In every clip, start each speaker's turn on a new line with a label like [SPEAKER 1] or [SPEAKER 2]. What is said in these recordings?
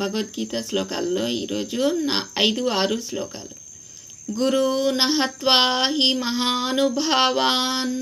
[SPEAKER 1] భగవద్గీత శ్లోకాల్లో ఈరోజు నా ఐదు ఆరు శ్లోకాలు. గురు నహత్వా హి మహానుభావాన్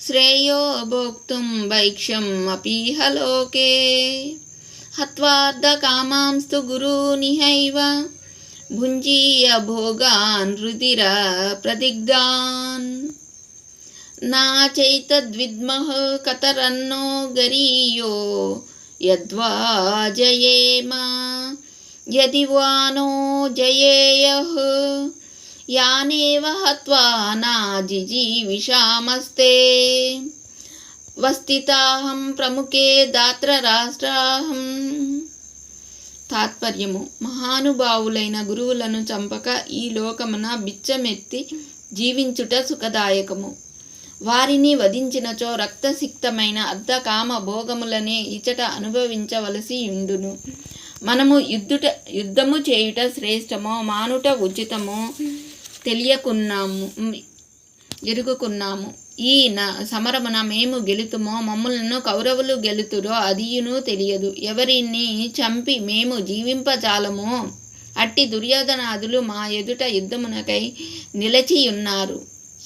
[SPEAKER 1] శ్రేయో భోక్తుం భైక్ష్యం అపీహ లోకే హత్వార్ధకామాంస్తు గురూనిహైవ భుంజీయ భోగాన్ రుదిర ప్రదిగ్ధాన్. నా చైతద్విద్మః కతరన్నో గరీయో యద్వా జయేమ యది వా नो జయేయః యానేవ హత్వా నా వస్థితాహం ప్రముఖే దాత్ర రాష్ట్రాహం తాత్పర్యము మహానుభావులైన గురువులను చంపక ఈ లోకమున బిచ్చమెత్తి జీవించుట సుఖదాయకము. వారిని వధించినచో రక్తసిక్తమైన అర్ధకామ భోగములనే ఇచట అనుభవించవలసి ఉండును మనము యుద్ధుట యుద్ధము చేయుట శ్రేష్టమో మానుట ఉచితమో తెలియకున్నాము ఎరుగుకున్నాము. ఈ న సమరమున మేము గెలుతుమో మమ్మలను కౌరవులు గెలుతురో అదియును తెలియదు. ఎవరిని చంపి మేము జీవింపజాలమో అట్టి దుర్యోధనాదులు మా ఎదుట యుద్ధమునకై నిలచియున్నారు.